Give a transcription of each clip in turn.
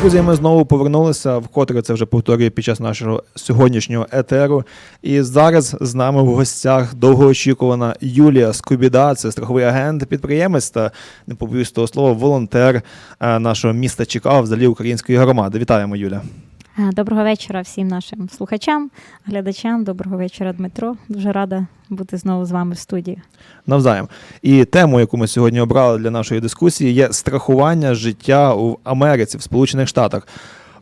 Друзі, ми знову повернулися, вкотре це вже повторюю під час нашого сьогоднішнього етеру. І зараз з нами в гостях довгоочікувана Юлія Скубіда, це страховий агент, підприємець та не побоюсь того слова, волонтер е, нашого міста Чикаго, взагалі української громади. Вітаємо, Юля. Е, Доброго вечора всім нашим слухачам, глядачам. Доброго вечора, Дмитро. Дуже рада бути знову з вами в студії. Навзаєм. І тему, яку ми сьогодні обрали для нашої дискусії, є страхування життя в Америці, в Сполучених Штатах.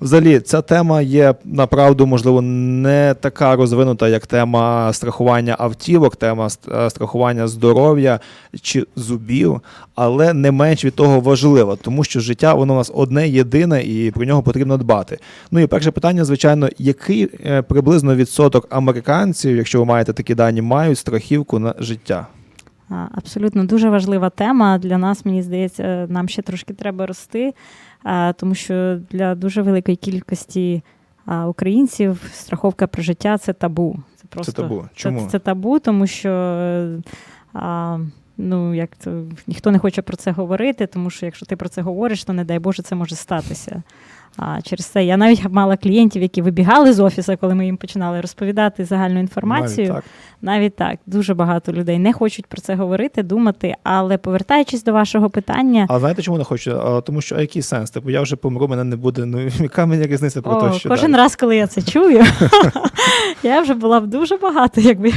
Взагалі, ця тема є направду, можливо, не така розвинута, як тема страхування автівок, тема е, страхування здоров'я чи зубів, але не менш від того важлива, тому що життя воно у нас одне єдине і про нього потрібно дбати. Ну і перше питання, звичайно, який е, приблизно відсоток американців, якщо ви маєте такі дані, мають страхівку на життя? Абсолютно дуже важлива тема. Для нас, мені здається, е, нам ще трошки треба рости, тому що для дуже великої кількості українців страховка про життя це табу. Це просто табу. Чому? Це, це табу, тому що. А, Ну, як то ніхто не хоче про це говорити, тому що якщо ти про це говориш, то не дай Боже, це може статися. А через це я навіть мала клієнтів, які вибігали з офісу, коли ми їм починали розповідати загальну інформацію. Навіть так. Навіть так, дуже багато людей не хочуть про це говорити, думати. Але повертаючись до вашого питання, А знаєте, чому не хочу? А, тому що а який сенс? Типу, я вже помру, мене не буде. Ну яка мені різниця про о, те, що кожен далі? раз, коли я це чую, я вже була б дуже багато, якби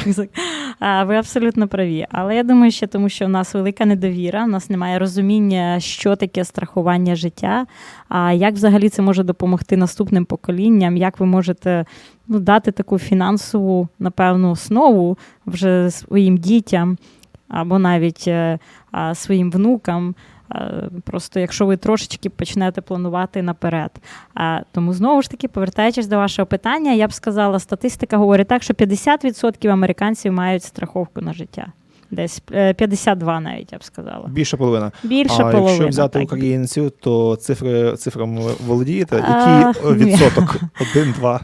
ви абсолютно праві. Але я думаю, ще тому, що в нас велика недовіра, у нас немає розуміння, що таке страхування життя, а як взагалі це може допомогти наступним поколінням, як ви можете ну, дати таку фінансову, напевно, основу вже своїм дітям або навіть е, своїм внукам. Е, Просто якщо ви трошечки почнете планувати наперед. А, тому знову ж таки, повертаючись до вашого питання, я б сказала, статистика говорить так, що 50% американців мають страховку на життя. Десь е, 52 навіть я б сказала. Більша половина. Більше а половини. якщо взяти так. українців, то цифри цифрами володієте. Який е, ні. відсоток? Один, два.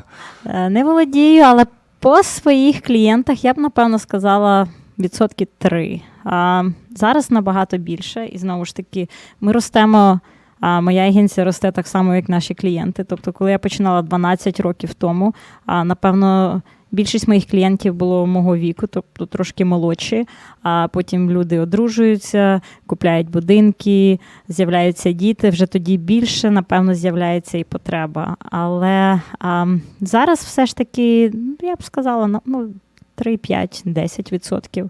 Е, Не володію, але по своїх клієнтах я б напевно сказала відсотки три. А зараз набагато більше, і знову ж таки, ми ростемо. А моя агенція росте так само, як наші клієнти. Тобто, коли я починала 12 років тому, а напевно. Більшість моїх клієнтів було мого віку, тобто трошки молодші. А потім люди одружуються, купляють будинки, з'являються діти. Вже тоді більше, напевно, з'являється і потреба. Але а, зараз все ж таки, я б сказала, ну, 3, 5, 10 відсотків.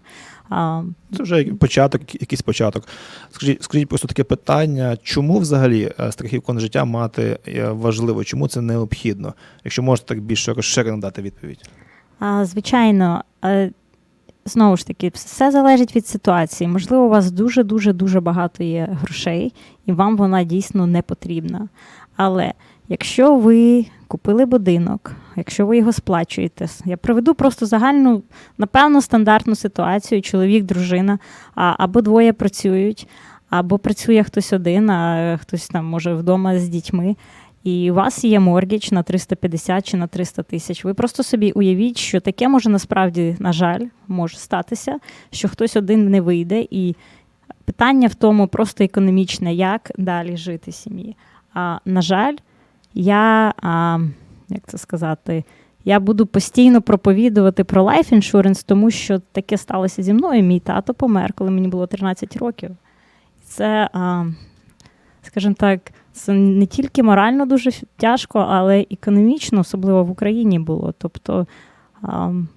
Це вже початок, якийсь початок. Скажіть, скажіть просто таке питання: чому взагалі е, страхівку на життя мати е, важливо? Чому це необхідно? Якщо можете так більше розширено дати відповідь. А, Звичайно, е, знову ж таки, все залежить від ситуації. Можливо, у вас дуже дуже дуже багато є грошей, і вам вона дійсно не потрібна. Але якщо ви купили будинок, якщо ви його сплачуєте, я приведу просто загальну, напевно, стандартну ситуацію: чоловік, дружина, або двоє працюють, або працює хтось один, а хтось там може вдома з дітьми. І у вас є моргідж на 350 чи на 300 тисяч. Ви просто собі уявіть, що таке може насправді, на жаль, може статися, що хтось один не вийде. І питання в тому просто економічне, як далі жити сім'ї. А на жаль, я, а, як це сказати, я буду постійно проповідувати про life insurance, тому що таке сталося зі мною. Мій тато помер, коли мені було 13 років. Це, а, скажімо так, це не тільки морально дуже тяжко, але економічно, особливо в Україні було. Тобто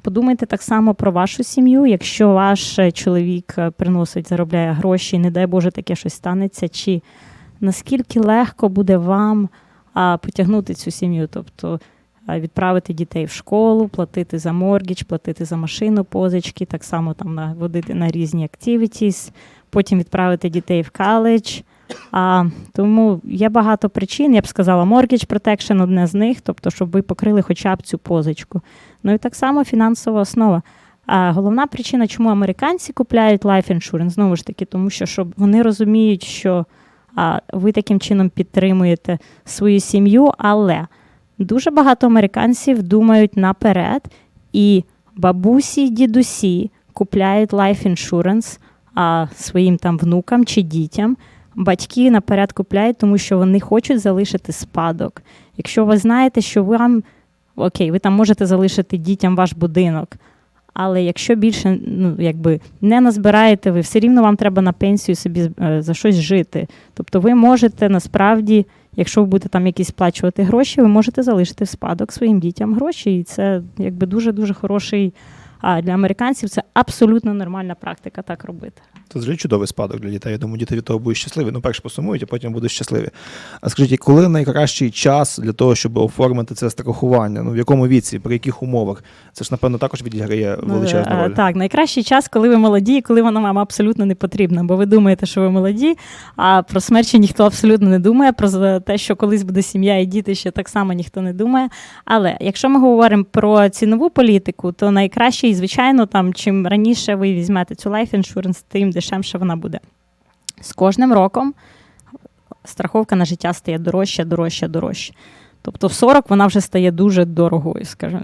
подумайте так само про вашу сім'ю. Якщо ваш е, чоловік е, приносить, заробляє гроші, не дай Боже, таке щось станеться, чи наскільки легко буде вам а, потягнути цю сім'ю? Тобто відправити дітей в школу, платити за моргідж, платити за машину, позички, так само там на- водити на різні activities, потім відправити дітей в коледж. А, тому є багато причин. Я б сказала, mortgage protection – одне з них, тобто, щоб ви покрили хоча б цю позичку. Ну і так само фінансова основа. А головна причина, чому американці купляють life insurance, знову ж таки, тому що щоб вони розуміють, що ви таким чином підтримуєте свою сім'ю, але дуже багато американців думають наперед, і бабусі, дідусі купляють life insurance а, своїм там внукам чи дітям. батьки наперед купляють, тому що вони хочуть залишити спадок. Якщо ви знаєте, що вам окей, ви там можете залишити дітям ваш будинок. Але якщо більше ну, якби не назбираєте, ви все рівно вам треба на пенсію собі е, за щось жити. Тобто ви можете насправді, якщо ви будете там якісь сплачувати гроші, ви можете залишити в спадок своїм дітям гроші. І це якби дуже-дуже хороший. А для американців це абсолютно нормальна практика так робити. Це взагалі чудовий спадок для дітей. Я думаю, діти від того будуть щасливі. Ну, перше посумують, а потім будуть щасливі. А скажіть, коли найкращий час для того, щоб оформити це страхування? Ну в якому віці, при яких умовах? Це ж напевно також відіграє величезну Е, роль. Так, найкращий час, коли ви молоді, і коли вона вам абсолютно не потрібна. Бо ви думаєте, що ви молоді, а про смерті ніхто абсолютно не думає. Про те, що колись буде сім'я і діти, ще так само ніхто не думає. Але якщо ми говоримо про цінову політику, то найкраще, і звичайно, там чим раніше ви візьмете цю life insurance, тим дешевше вона буде. З кожним роком страховка на життя стає дорожче, дорожче, дорожче. Тобто в 40 вона вже стає дуже дорогою, скажімо.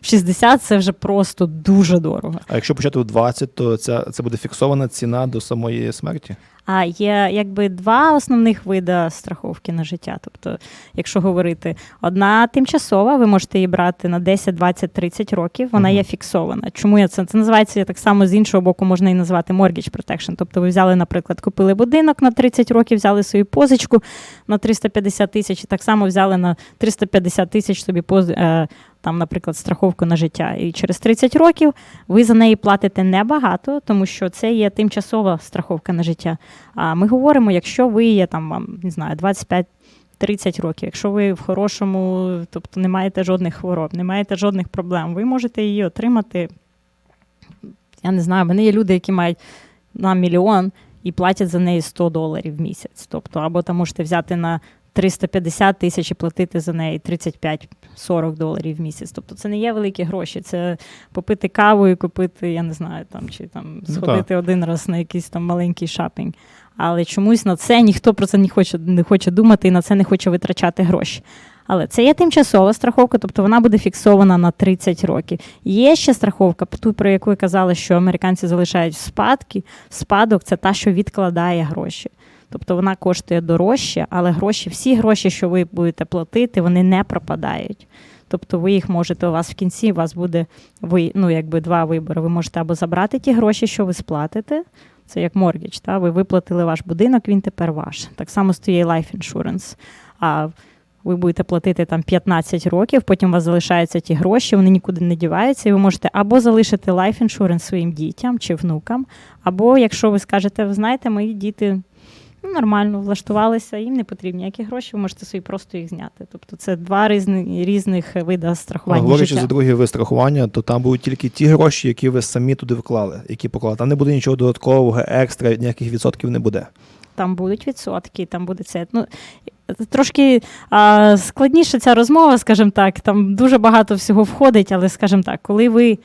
В 60 це вже просто дуже дорого. А якщо почати у 20, то ця це буде фіксована ціна до самої смерті. А є якби два основних види страховки на життя. Тобто, якщо говорити, одна тимчасова, ви можете її брати на 10, 20, 30 років, вона Мгм. є фіксована. Чому я це? Це називається так само з іншого боку, можна і назвати mortgage protection. Тобто ви взяли, наприклад, купили будинок на 30 років, взяли свою позичку на 350 тисяч, і так само взяли на 350 тисяч собі поз... там, наприклад, страховку на життя. І через 30 років ви за неї платите небагато, тому що це є тимчасова страховка на життя. А ми говоримо, якщо ви є там, вам не знаю, 25 30 років, якщо ви в хорошому, тобто не маєте жодних хвороб, не маєте жодних проблем, ви можете її отримати. Я не знаю, в мене є люди, які мають на мільйон і платять за неї 100 доларів в місяць. Тобто, або там можете взяти на 350 тисяч і платити за неї 35-40 доларів в місяць. Тобто це не є великі гроші. Це попити каву і купити, я не знаю, там чи там Ну, сходити один раз на якийсь там маленький шопінг. Але чомусь на це ніхто про це не хоче, не хоче думати і на це не хоче витрачати гроші. Але це є тимчасова страховка, тобто вона буде фіксована на 30 років. Є ще страховка, ту, про яку ви казали, що американці залишають в спадки. Спадок це та, що відкладає гроші. Тобто вона коштує дорожче, але гроші, всі гроші, що ви будете платити, вони не пропадають. Тобто ви їх можете, у вас в кінці у вас буде ви, ну, якби два вибори. Ви можете або забрати ті гроші, що ви сплатите. Це як моргідж, та? ви виплатили ваш будинок, він тепер ваш. Так само стоїть life insurance. А ви будете платити там 15 років, потім у вас залишаються ті гроші, вони нікуди не діваються, і ви можете або залишити life insurance своїм дітям чи внукам, або якщо ви скажете, ви знаєте, мої діти нормально влаштувалися, їм не потрібні ніякі гроші, ви можете собі просто їх зняти. Тобто це два різні, різних види А страхування. говорячи життя. за друге ви страхування, то там будуть тільки ті гроші, які ви самі туди вклали, які поклали. Там не буде нічого додаткового, екстра, ніяких відсотків не буде. там будуть відсотки, там буде це. Ну, трошки а, складніше ця розмова, скажімо так. Там дуже багато всього входить, але, скажімо так, коли ви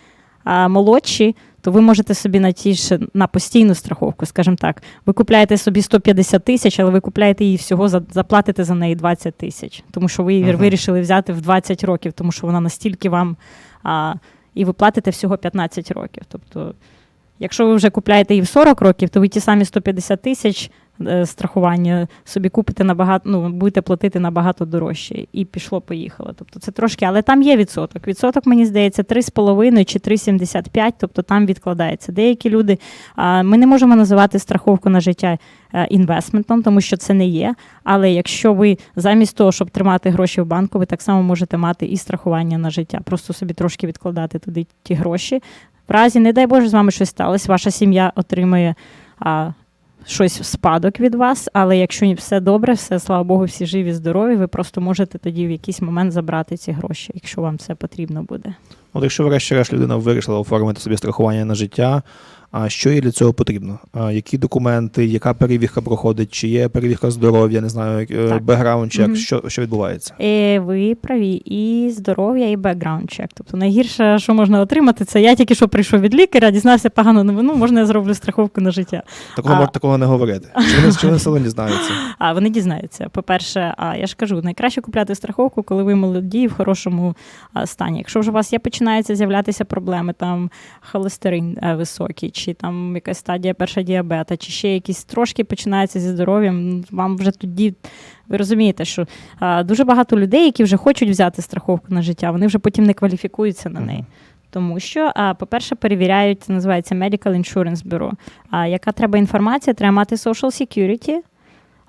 а, молодші, то ви можете собі на ті ж на постійну страховку, скажімо так, ви купляєте собі 150 тисяч, але ви купляєте її всього за заплатите за неї 20 тисяч, тому що ви її вирішили взяти в 20 років, тому що вона настільки вам а, і ви платите всього 15 років. Тобто, якщо ви вже купляєте її в 40 років, то ви ті самі 150 тисяч страхування собі купите набагато, ну будете платити набагато дорожче, і пішло, поїхало. Тобто це трошки, але там є відсоток. Відсоток, мені здається, 3,5 чи 3,75, тобто там відкладається. Деякі люди ми не можемо називати страховку на життя е, інвестментом, тому що це не є. Але якщо ви замість того, щоб тримати гроші в банку, ви так само можете мати і страхування на життя, просто собі трошки відкладати туди ті гроші. В разі, не дай Боже, з вами щось сталося, ваша сім'я отримує а, щось в спадок від вас, але якщо все добре, все, слава Богу, всі живі, здорові, ви просто можете тоді в якийсь момент забрати ці гроші, якщо вам це потрібно буде. От якщо врешті-решт людина вирішила оформити собі страхування на життя, а що їй для цього потрібно? А які документи, яка перевірка проходить, чи є перевірка здоров'я, не знаю, е, бекграунд чек, Мгм. що, що відбувається? І ви праві, і здоров'я, і бекграунд чек. Тобто найгірше, що можна отримати, це я тільки що прийшов від лікаря, дізнався погану новину, можна я зроблю страховку на життя. Такого А- такого не говорити. Чи вони, чи вони дізнаються? А вони дізнаються. По-перше, а я ж кажу, найкраще купляти страховку, коли ви молоді і в хорошому стані. Якщо вже у вас є починаються з'являтися проблеми, там холестерин е, високий, чи там якась стадія перша діабета, чи ще якісь трошки починається зі здоров'ям, вам вже тоді ви розумієте, що а, дуже багато людей, які вже хочуть взяти страховку на життя, вони вже потім не кваліфікуються на неї. Тому що, а, по-перше, перевіряють, це називається Medical Insurance Bureau. А яка треба інформація? Треба мати Social Security.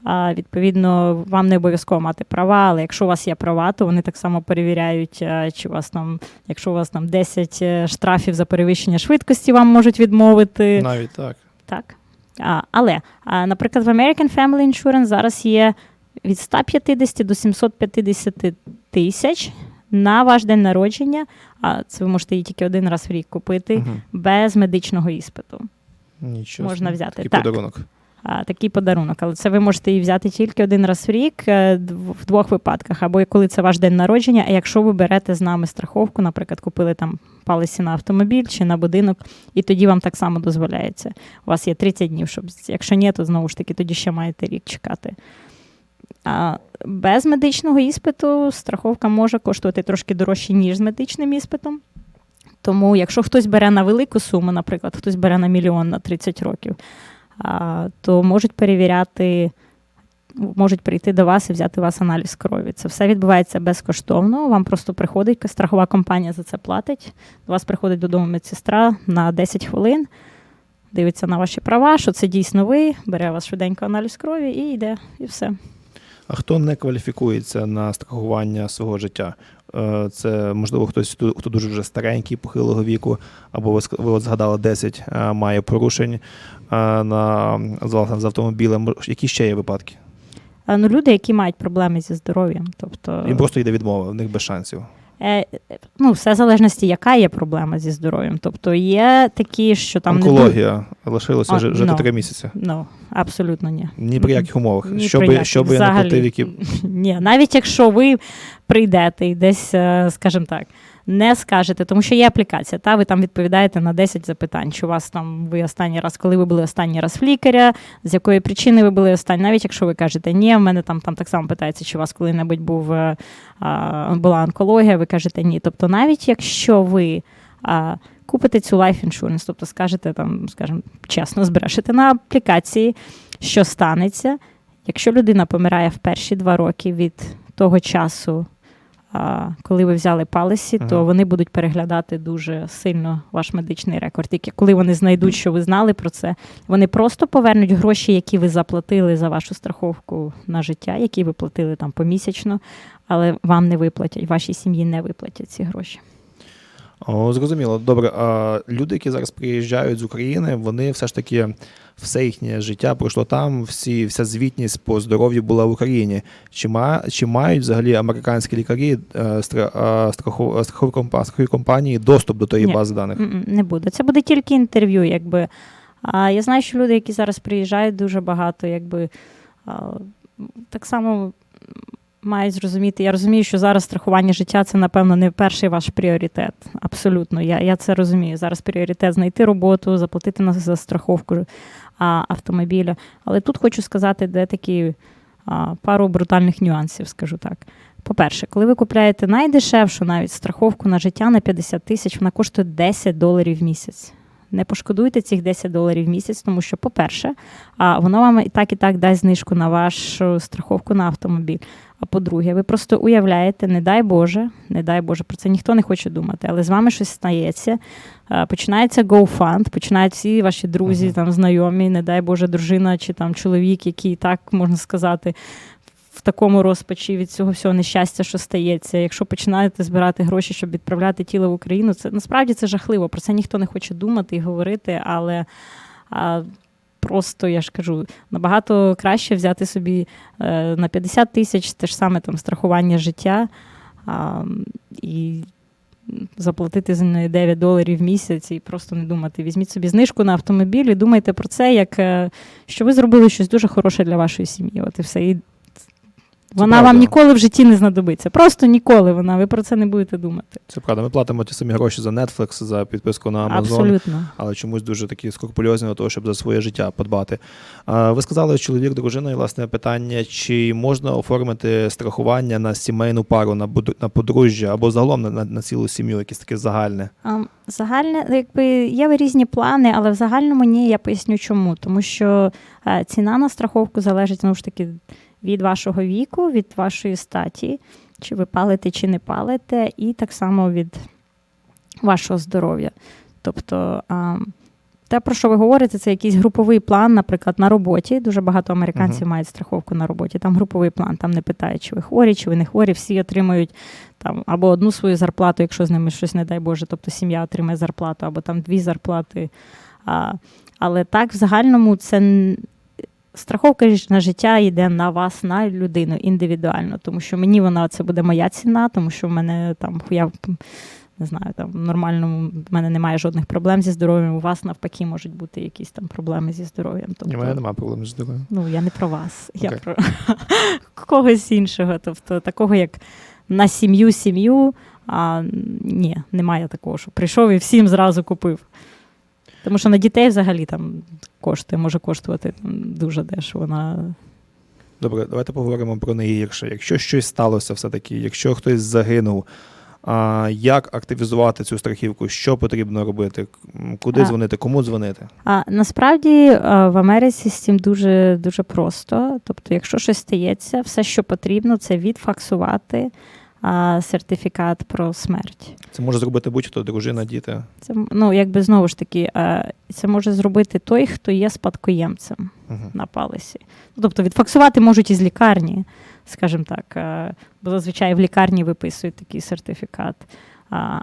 А, відповідно, вам не обов'язково мати права, але якщо у вас є права, то вони так само перевіряють, чи у вас там, якщо у вас там 10 е, штрафів за перевищення швидкості, вам можуть відмовити. Навіть так. Так. А, але, а, наприклад, в American Family Insurance зараз є від 150 до 750 тисяч на ваш день народження. А це ви можете її тільки один раз в рік купити Мгм. без медичного іспиту. Нічого. Можна взяти, Такий так. подарунок. Такий подарунок. Але це ви можете її взяти тільки один раз в рік е, в двох випадках. Або коли це ваш день народження, а якщо ви берете з нами страховку, наприклад, купили там палиці на автомобіль чи на будинок, і тоді вам так само дозволяється. У вас є 30 днів, щоб якщо ні, то знову ж таки тоді ще маєте рік чекати. А без медичного іспиту страховка може коштувати трошки дорожче, ніж з медичним іспитом. Тому, якщо хтось бере на велику суму, наприклад, хтось бере на мільйон на 30 років, то можуть перевіряти, можуть прийти до вас і взяти у вас аналіз крові. Це все відбувається безкоштовно. Вам просто приходить, страхова компанія за це платить. До вас приходить додому медсестра на 10 хвилин, дивиться на ваші права, що це дійсно ви, бере у вас швиденько аналіз крові і йде, і все. А хто не кваліфікується на страхування свого життя? Е, Це можливо хтось, хто дуже вже старенький, похилого віку, або ви от згадали 10 е, має порушень е, на з з автомобілем. Які ще є випадки? Ну, люди, які мають проблеми зі здоров'ям, тобто Їм просто йде відмова, в них без шансів. Е, е, ну, все в залежності, яка є проблема зі здоров'ям. Тобто є такі, що там не лишилася Онкологія лишилося А, жи- жити no. три місяці. Ну, абсолютно ні. Ні при яких умовах. Ні щоб, при яких, Взагалі. я не платив, які Ні, навіть якщо ви прийдете і десь, е, скажімо так, не скажете, тому що є аплікація, та ви там відповідаєте на 10 запитань. Чи у вас там ви останній раз, коли ви були останній раз в лікаря, з якої причини ви були останні, навіть якщо ви кажете ні, в мене там, там так само питається, чи у вас коли-небудь був, е, а, була онкологія, ви кажете ні. Тобто, навіть якщо ви а, купите цю life insurance, тобто скажете там, скажімо, чесно, збрешете на аплікації, що станеться, якщо людина помирає в перші два роки від того часу, коли ви взяли палисі, то вони будуть переглядати дуже сильно ваш медичний рекорд. Тільки коли вони знайдуть, що ви знали про це, вони просто повернуть гроші, які ви заплатили за вашу страховку на життя, які ви платили там помісячно, але вам не виплатять, вашій сім'ї не виплатять ці гроші. О, зрозуміло. Добре, а люди, які зараз приїжджають з України, вони все ж таки все їхнє життя пройшло там, всі, вся звітність по здоров'ю була в Україні. Чи, ма, чи мають взагалі американські лікарі е, е, страхов, е, страхові компанії доступ до тої Ні. бази даних? Не буде. Це буде тільки інтерв'ю, якби. А я знаю, що люди, які зараз приїжджають, дуже багато, якби так само мають зрозуміти. Я розумію, що зараз страхування життя це, напевно, не перший ваш пріоритет. Абсолютно. Я, я це розумію. Зараз пріоритет знайти роботу, заплатити на за страховку а, автомобіля. Але тут хочу сказати, де такі а, пару брутальних нюансів, скажу так. По-перше, коли ви купляєте найдешевшу навіть страховку на життя на 50 тисяч, вона коштує 10 доларів в місяць. Не пошкодуйте цих 10 доларів в місяць, тому що, по-перше, воно вам і так і так дасть знижку на вашу страховку на автомобіль. А по-друге, ви просто уявляєте, не дай Боже, не дай Боже, про це ніхто не хоче думати, але з вами щось стається. Починається GoFund, починають всі ваші друзі, там знайомі, не дай Боже, дружина чи там чоловік, який так можна сказати. В такому розпачі від цього всього нещастя, що стається. Якщо починаєте збирати гроші, щоб відправляти тіло в Україну, це насправді це жахливо. Про це ніхто не хоче думати і говорити, але а, просто я ж кажу, набагато краще взяти собі е, на 50 тисяч те ж саме там страхування життя а, і заплатити за неї 9 доларів в місяць і просто не думати. Візьміть собі знижку на автомобіль і думайте про це, як е, що ви зробили щось дуже хороше для вашої сім'ї. От і все. І Вона правда. вам ніколи в житті не знадобиться. Просто ніколи вона. Ви про це не будете думати. Це правда. Ми платимо ті самі гроші за Netflix, за підписку на Amazon. Абсолютно. але чомусь дуже такі скрупульозні до того, щоб за своє життя подбати. А, Ви сказали, чоловік, дружина, і власне питання, чи можна оформити страхування на сімейну пару, на на подружжя або загалом на, на, на цілу сім'ю, якесь таке загальне. А, Загальне, якби є різні плани, але в загальному ні, я поясню чому. Тому що ціна на страховку залежить знову ж таки від вашого віку, від вашої статі, чи ви палите, чи не палите, і так само від вашого здоров'я. Тобто, те, про що ви говорите, це якийсь груповий план, наприклад, на роботі. Дуже багато американців Мгм. мають страховку на роботі. Там груповий план, там не питають, чи ви хворі, чи ви не хворі, всі отримують там або одну свою зарплату, якщо з ними щось, не дай Боже, тобто сім'я отримає зарплату, або там дві зарплати. А, але так, в загальному, це страховка на життя йде на вас, на людину індивідуально, тому що мені вона це буде моя ціна, тому що в мене там я не знаю, там в в мене немає жодних проблем зі здоров'ям. У вас навпаки можуть бути якісь там проблеми зі здоров'ям. У мене немає проблем з здоров'ям. Ну, я не про вас, я про когось іншого. Тобто, такого, як на сім'ю сім'ю, а ні, немає такого, що прийшов і всім зразу купив. Тому що на дітей взагалі там коштує, може коштувати там, дуже дешево. На... Добре, давайте поговоримо про найгірше. Якщо щось сталося, все-таки, якщо хтось загинув, а, як активізувати цю страхівку? Що потрібно робити? Куди А. дзвонити? Кому дзвонити? А насправді е, в Америці з цим дуже, дуже просто. Тобто, якщо щось стається, все, що потрібно, це відфаксувати сертифікат про смерть. Це може зробити будь-хто, дружина, діти. Це ну, якби знову ж таки, А це може зробити той, хто є спадкоємцем Угу. на палисі. Ну, тобто відфаксувати можуть із лікарні, скажімо так, бо зазвичай в лікарні виписують такий сертифікат.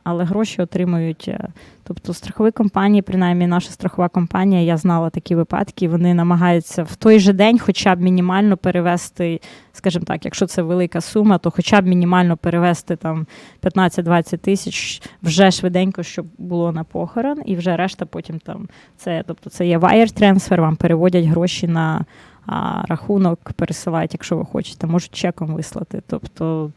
Але гроші отримують. е, Тобто страхові компанії, принаймні наша страхова компанія, я знала такі випадки, вони намагаються в той же день хоча б мінімально перевести, скажімо так, якщо це велика сума, то хоча б мінімально перевести там 15-20 тисяч вже швиденько, щоб було на похорон, і вже решта потім там це, тобто це є wire transfer, вам переводять гроші на а, рахунок, пересилають, якщо ви хочете, можуть чеком вислати. Тобто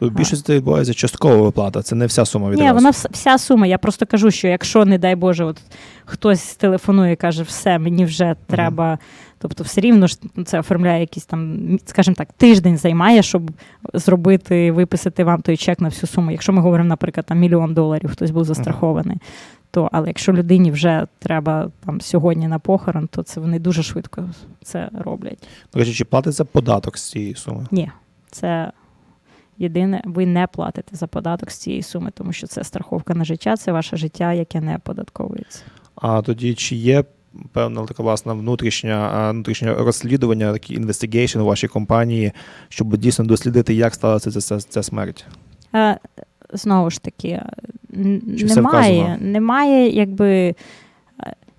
Тут більшість це відбувається часткова виплата, це не вся сума відразу. ні, вона вс- вся сума. Я просто кажу, що якщо, не дай Боже, от хтось телефонує і каже, все, мені вже треба. Тобто, все рівно ж ну, це оформляє якийсь там, скажімо так, тиждень займає, щоб зробити, виписати вам той чек на всю суму. Якщо ми говоримо, наприклад, там мільйон доларів, хтось був застрахований. То, але якщо людині вже треба там сьогодні на похорон, то це вони дуже швидко це роблять. До речі, чи платиться податок з цієї суми? Ні, це єдине, ви не платите за податок з цієї суми, тому що це страховка на життя, це ваше життя, яке не оподатковується. А тоді чи є певна така власна внутрішня, внутрішнє розслідування, такий інвестигейшн у вашій компанії, щоб дійсно дослідити, як сталася ця, ця, ця смерть? Е, Знову ж таки, Чи немає, немає, якби.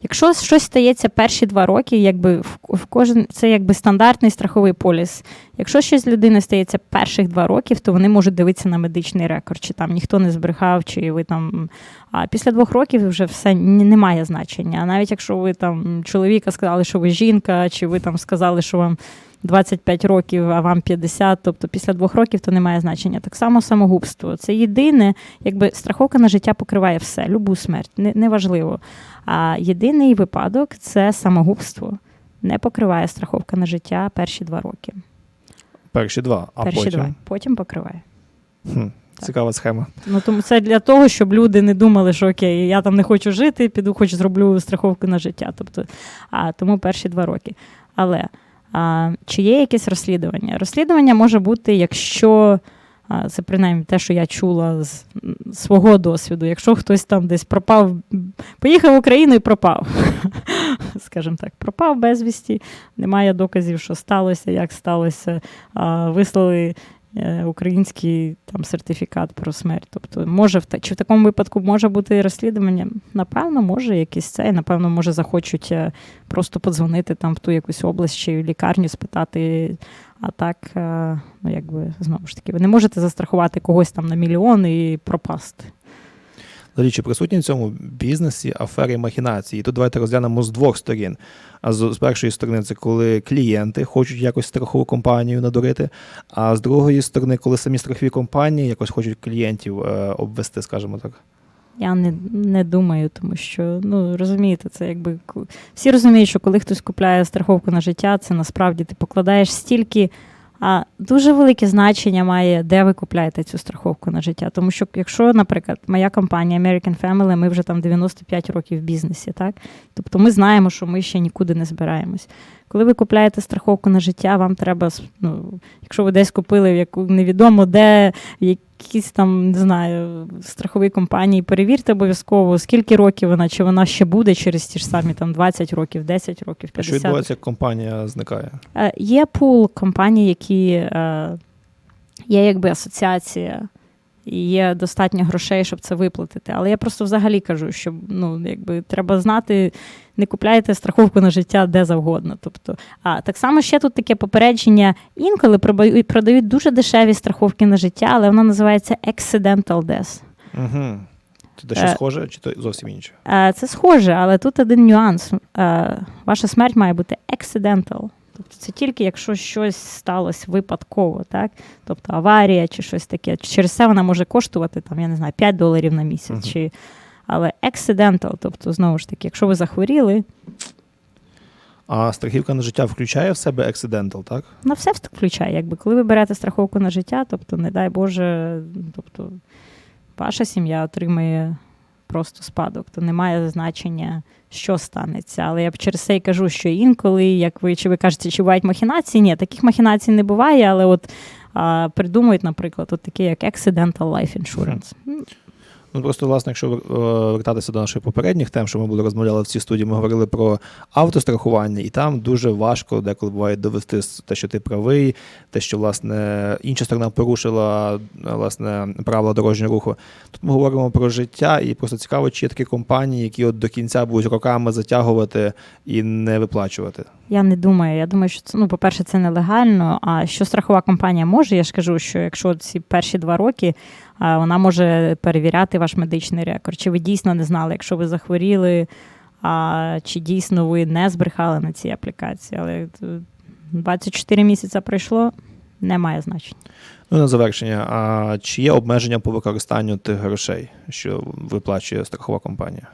Якщо щось стається перші два роки, якби в, кожен це якби стандартний страховий поліс. Якщо щось з людини стається перших два років, то вони можуть дивитися на медичний рекорд, чи там ніхто не збрехав, чи ви там. А після двох років вже все не має значення. А навіть якщо ви там чоловіка сказали, що ви жінка, чи ви там сказали, що вам 25 років, а вам 50, тобто після двох років то не має значення. Так само самогубство. Це єдине, якби страховка на життя покриває все, любу смерть, не, неважливо. А єдиний випадок це самогубство. Не покриває страховка на життя перші два роки. Перші два, а перші потім. два. Потім покриває. Хм, цікава схема. Ну тому це для того, щоб люди не думали, що окей, я там не хочу жити, піду, хоч зроблю страховку на життя. Тобто, а тому перші два роки. Але а, чи є якесь розслідування? Розслідування може бути, якщо це принаймні те, що я чула з свого досвіду, якщо хтось там десь пропав, поїхав в Україну і пропав. Скажімо так, пропав безвісті, немає доказів, що сталося, як сталося. Вислали український там сертифікат про смерть. Тобто, може в чи в такому випадку може бути розслідування? Напевно, може якісь це, напевно, може захочуть е, просто подзвонити там в ту якусь область чи лікарню, спитати. А так, е, ну якби знову ж таки, ви не можете застрахувати когось там на мільйон і пропасти. Взагалі, чи присутні в цьому бізнесі афери махінації? І тут давайте розглянемо з двох сторін. А з, з першої сторони, це коли клієнти хочуть якось страхову компанію надурити, а з другої сторони, коли самі страхові компанії якось хочуть клієнтів е, обвести, скажімо так. Я не, не думаю, тому що ну розумієте, це якби всі розуміють, що коли хтось купляє страховку на життя, це насправді ти покладаєш стільки. А дуже велике значення має, де ви купляєте цю страховку на життя. Тому що, якщо, наприклад, моя компанія American Family, ми вже там 95 років в бізнесі, так? Тобто ми знаємо, що ми ще нікуди не збираємось. Коли ви купляєте страховку на життя, вам треба, ну, якщо ви десь купили в яку невідомо де, якісь там, не знаю, страхові компанії, перевірте обов'язково, скільки років вона, чи вона ще буде через ті ж самі там 20 років, 10 років, А що відбувається, як компанія зникає? Е, Є пул компаній, які е, є якби асоціація, і є достатньо грошей, щоб це виплатити. Але я просто взагалі кажу, що ну, якби, треба знати, не купляйте страховку на життя де завгодно. Тобто, а так само ще тут таке попередження: інколи продають, дуже дешеві страховки на життя, але вона називається accidental death. Угу. Це те, Е. схоже, чи то зовсім інше? Е, Це схоже, але тут один нюанс. Е, Ваша смерть має бути accidental. Тобто це тільки якщо щось сталося випадково, так? Тобто аварія чи щось таке. Через це вона може коштувати там, я не знаю, 5 доларів на місяць. Мгм. Чи... Але accidental, тобто, знову ж таки, якщо ви захворіли, А страхівка на життя включає в себе accidental, так? на все включає. Якби коли ви берете страховку на життя, тобто, не дай Боже, тобто ваша сім'я отримує просто спадок, то немає значення, що станеться. Але я б через це і кажу, що інколи, як ви чи ви кажете, чи бувають махінації? Ні, таких махінацій не буває, але от а, придумують, наприклад, от таке, як accidental life insurance. Ну просто, власне, якщо е, вертатися до наших попередніх тем, що ми були розмовляли в цій студії, ми говорили про автострахування, і там дуже важко деколи буває довести те, що ти правий, те, що власне інша сторона порушила е, власне правила дорожнього руху. Тут ми говоримо про життя, і просто цікаво, чи є такі компанії, які от до кінця будуть роками затягувати і не виплачувати. Я не думаю. Я думаю, що це ну, по-перше, це нелегально. А що страхова компанія може? Я ж кажу, що якщо ці перші два роки вона може перевіряти ваш медичний рекорд, чи ви дійсно не знали, якщо ви захворіли, а, чи дійсно ви не збрехали на цій аплікації. Але е, 24 місяці пройшло, немає значення. Ну, на завершення, а чи є обмеження по використанню тих грошей, що виплачує страхова компанія?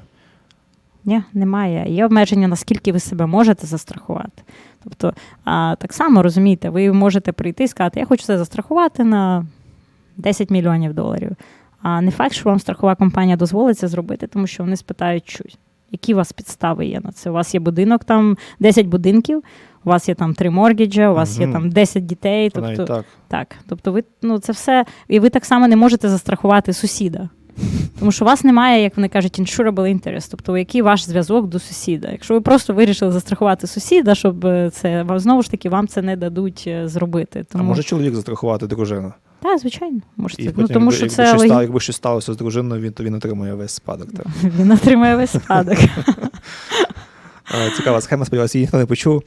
Ні, немає. Є обмеження, наскільки ви себе можете застрахувати. Тобто, а, так само розумієте, ви можете прийти і сказати, я хочу це застрахувати на 10 мільйонів доларів. А не факт, що вам страхова компанія дозволить це зробити, тому що вони спитають, чуть, які у вас підстави є на це. У вас є будинок, там 10 будинків, у вас є там три моргіджа, у вас є Мгм. там 10 дітей. Тобто, так. так, тобто ви ну це все, і ви так само не можете застрахувати сусіда. Тому що у вас немає, як вони кажуть, insurable interest, тобто який ваш зв'язок до сусіда. Якщо ви просто вирішили застрахувати сусіда, щоб е, це вам знову ж таки вам це не дадуть е, зробити. А Тому може чоловік застрахувати дружину? Так, звичайно, може, це. ну тому якби, що якби, щось стало, якби щось сталося з дружиною, він то він отримує весь спадок. Так. він отримає весь спадок. Е, Цікава схема, сподіваюся, її ніхто не почув.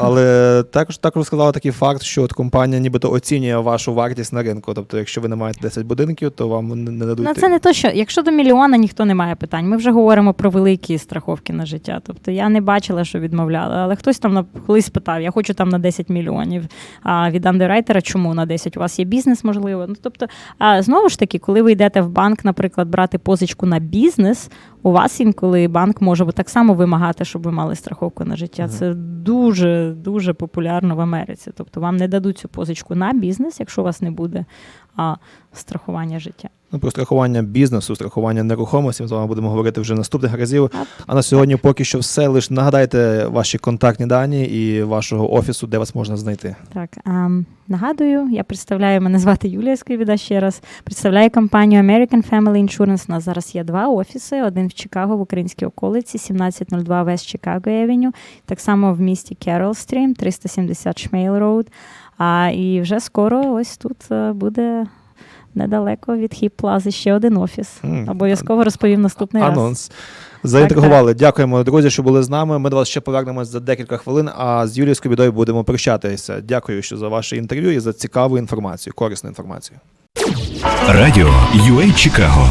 Але також також сказала такий факт, що от компанія нібито оцінює вашу вартість на ринку. Тобто, якщо ви не маєте 10 будинків, то вам не, дадуть. Ну, це не то, що якщо до мільйона ніхто не має питань. Ми вже говоримо про великі страховки на життя. Тобто я не бачила, що відмовляли, але хтось там на- колись питав: я хочу там на 10 мільйонів. А від андеррайтера чому на 10? У вас є бізнес, можливо. Ну тобто, а знову ж таки, коли ви йдете в банк, наприклад, брати позичку на бізнес, у вас інколи банк може так само вимагати, щоб ви мали страховку на життя. Це дуже дуже популярно в Америці. Тобто вам не дадуть цю позичку на бізнес, якщо у вас не буде а, страхування життя. Ну, про страхування бізнесу, страхування нерухомості. Ми з вами будемо говорити вже наступних разів. А, А на сьогодні поки що все. Лише нагадайте ваші контактні дані і вашого офісу, де вас можна знайти. Так, ем, нагадую, я представляю, мене звати Юлія Скривіда ще раз. Представляю компанію American Family Insurance. У нас зараз є два офіси: один в Чикаго, в українській околиці, 1702 West Chicago Avenue, так само в місті Carroll Stream, 370 Шмейл Road. А, і вже скоро ось тут е, буде недалеко від Хіп Плази ще один офіс. Обов'язково розповім наступний раз. Анонс. Заінтригували. Дякуємо, друзі, що були з нами. Ми до вас ще повернемось за декілька хвилин. А з Юлією Скобідою будемо прощатися. Дякую, що за ваше інтерв'ю і за цікаву інформацію, корисну інформацію. Радіо UA Чикаго